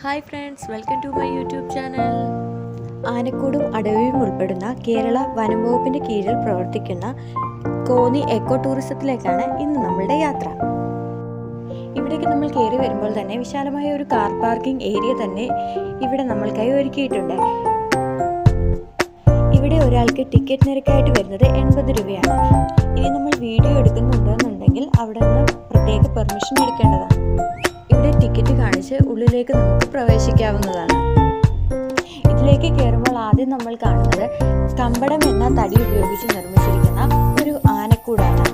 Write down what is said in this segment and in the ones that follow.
Hi friends welcome to my YouTube channel ആനക്കൂടും അടവിയും ഉൾപ്പെടുന്ന കേരള വനം വകുപ്പിന്റെ കീഴിൽ പ്രവർത്തിക്കുന്ന കോന്നി എക്കോ ടൂറിസത്തിലേക്കാണ് ഇന്ന് നമ്മളുടെ യാത്ര. ഇവിടേക്ക് നമ്മൾ കയറി വരുമ്പോൾ തന്നെ വിശാലമായ ഒരു കാർ പാർക്കിംഗ് ഏരിയ തന്നെ ഇവിടെ നമ്മൾക്കായി ഒരുക്കിയിട്ടുണ്ട്. ഇവിടെ ഒരാൾക്ക് ടിക്കറ്റ് നിരക്കായിട്ട് വരുന്നത് എൺപത് രൂപയാണ്. ഇനി നമ്മൾ വീഡിയോ എടുക്കുന്നുണ്ടെന്നുണ്ടെങ്കിൽ അവിടെ നിന്ന് പ്രത്യേക പെർമിഷൻ എടുക്കേണ്ടതാണ്. ടിക്കറ്റ് കാണിച്ച് ഉള്ളിലേക്ക് നമുക്ക് പ്രവേശിക്കാവുന്നതാണ്. ഇതിലേക്ക് കയറുമ്പോൾ ആദ്യം നമ്മൾ കാണുന്നത് കമ്പടം എന്ന തടി ഉപയോഗിച്ച് നിർമ്മിച്ചിരിക്കുന്ന ഒരു ആനക്കൂടാണ്.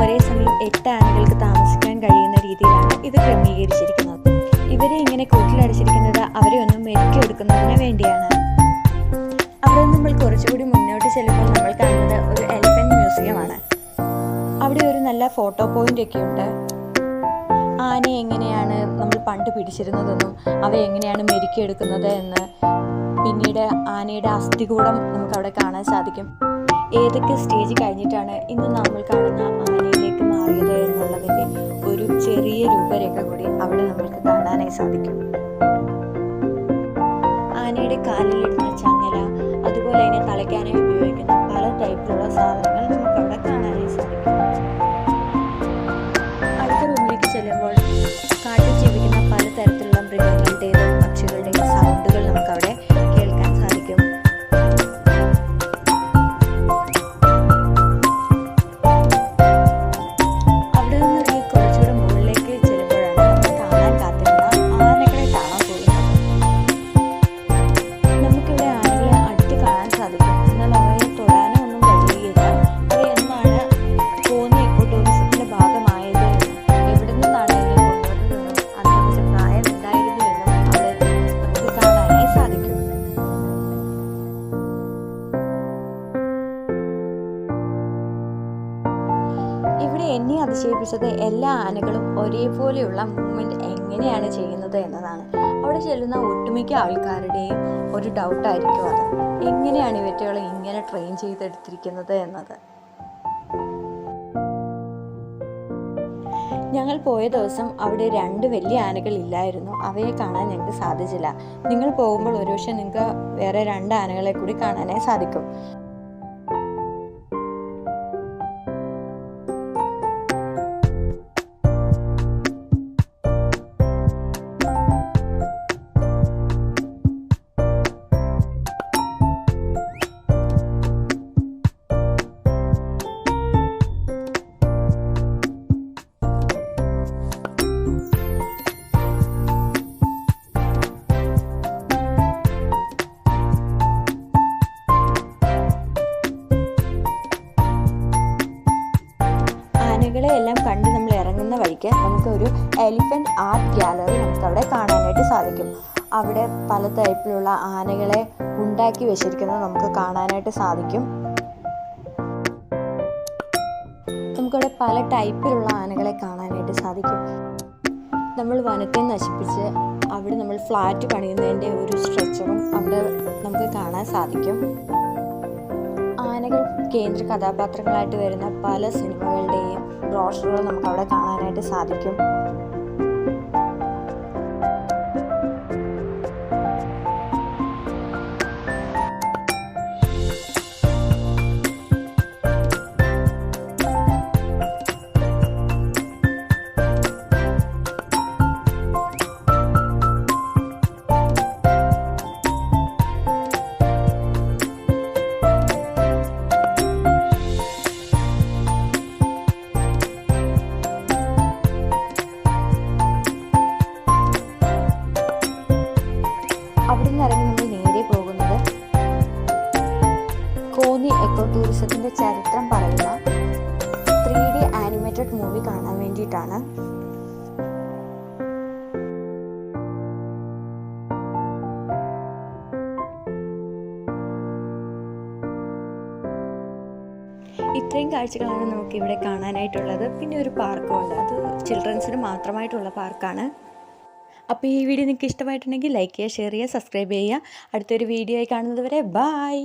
ഒരേ സമയം എട്ട് ആനകൾക്ക് താമസിക്കാൻ കഴിയുന്ന രീതിയിലാണ് ഇത് ക്രമീകരിച്ചിരിക്കുന്നത്. ഇവരെ ഇങ്ങനെ കൂട്ടിലടിച്ചിരിക്കുന്നത് അവരെ ഒന്നും മെരുക്കിയെടുക്കുന്നതിന് വേണ്ടിയാണ്. അവിടെ നമ്മൾ കുറച്ചുകൂടി മുന്നോട്ട് ചെല്ലുമ്പോൾ നമ്മൾ കാണുന്നത് ഒരു എലിഫന്റ് മ്യൂസിയമാണ് അവിടെ ഒരു നല്ല ഫോട്ടോ പോയിന്റ് ഒക്കെ ഉണ്ട്. ആന എങ്ങനെയാണ് നമ്മൾ പണ്ട് പിടിച്ചിരുന്നതെന്നും അവ എങ്ങനെയാണ് മെരുക്കിയെടുക്കുന്നത് എന്ന് പിന്നീട് ആനയുടെ അസ്ഥികൂടം നമുക്ക് അവിടെ കാണാൻ സാധിക്കും. ഏതൊക്കെ സ്റ്റേജ് കഴിഞ്ഞിട്ടാണ് ഇന്ന് നമ്മൾ കാണുന്ന ആനയിലേക്ക് മാറിയത് എന്നുള്ളതിന്റെ ഒരു ചെറിയ രൂപരേഖ കൂടി അവിടെ നമ്മൾക്ക് കാണാനായി സാധിക്കും. ആനയുടെ കാലിലിടുന്ന ചങ്ങല അതുപോലെ അതിനെ തളയ്ക്കാനായി ഇവിടെ എന്നെ അതിശയിപ്പിച്ചത് എല്ലാ ആനകളും ഒരേപോലെയുള്ള മൂവ്മെന്റ് എങ്ങനെയാണ് ചെയ്യുന്നത് എന്നതാണ്. അവിടെ ചെല്ലുന്ന ഒട്ടുമിക്ക ആൾക്കാരുടെയും ഒരു ഡൗട്ടായിരിക്കും അത്. എങ്ങനെയാണ് ഇവറ്റകളെ ഇങ്ങനെ ട്രെയിൻ ചെയ്തെടുത്തിരിക്കുന്നത് എന്നത്? ഞങ്ങൾ പോയ ദിവസം അവിടെ രണ്ട് വലിയ ആനകൾ ഇല്ലായിരുന്നു. അവയെ കാണാൻ ഞങ്ങൾക്ക് സാധിച്ചില്ല. നിങ്ങൾ പോകുമ്പോൾ ഒരു പക്ഷേ നിങ്ങൾക്ക് വേറെ രണ്ട് ആനകളെ കൂടി കാണാനായി സാധിക്കും. എല്ലാം കണ്ട് നമ്മൾ ഇറങ്ങുന്ന വഴിക്ക് നമുക്കൊരു എലിഫന്റ് ആർട്ട് ഗ്യാലറി നമുക്ക് അവിടെ കാണാനായിട്ട് സാധിക്കും. അവിടെ പല ടൈപ്പിലുള്ള ആനകളെ ഉണ്ടാക്കി വെച്ചിരിക്കുന്നത് നമുക്ക് കാണാനായിട്ട് സാധിക്കും. നമുക്കവിടെ പല ടൈപ്പിലുള്ള ആനകളെ കാണാനായിട്ട് സാധിക്കും. നമ്മൾ വനത്തെ നശിപ്പിച്ച് അവിടെ നമ്മൾ ഫ്ലാറ്റ് പണിയുന്നതിന്റെ ഒരു സ്ട്രെച്ചറും അവിടെ നമുക്ക് കാണാൻ സാധിക്കും. ആനകൾ കേന്ദ്ര കഥാപാത്രങ്ങളായിട്ട് വരുന്ന പല സിനിമകളുടെയും ബ്രോഷറുകൾ നമുക്ക് അവിടെ കാണാനായിട്ട് സാധിക്കും. അവിടെ നിന്ന് ഇറങ്ങി നമ്മൾ നേരെ പോകുന്നത് കോന്നി എക്കോ ടൂറിസത്തിന്റെ ചരിത്രം പറയുന്ന ത്രീ ഡി ആനിമേറ്റഡ് മൂവി കാണാൻ വേണ്ടിയിട്ടാണ്. ഇത്രയും കാഴ്ചകളാണ് നമുക്ക് ഇവിടെ കാണാനായിട്ടുള്ളത്. പിന്നെ ഒരു പാർക്കും ഉണ്ട്. അത് ചിൽഡ്രൻസിന് മാത്രമായിട്ടുള്ള പാർക്കാണ് അപ്പോൾ ഈ വീഡിയോ നിങ്ങൾക്ക് ഇഷ്ടമായിട്ടുണ്ടെങ്കിൽ ലൈക്ക് ചെയ്യുക ഷെയർ ചെയ്യുക സബ്സ്ക്രൈബ് ചെയ്യുക. അടുത്തൊരു വീഡിയോ ആയി കാണുന്നത് വരെ ബായ്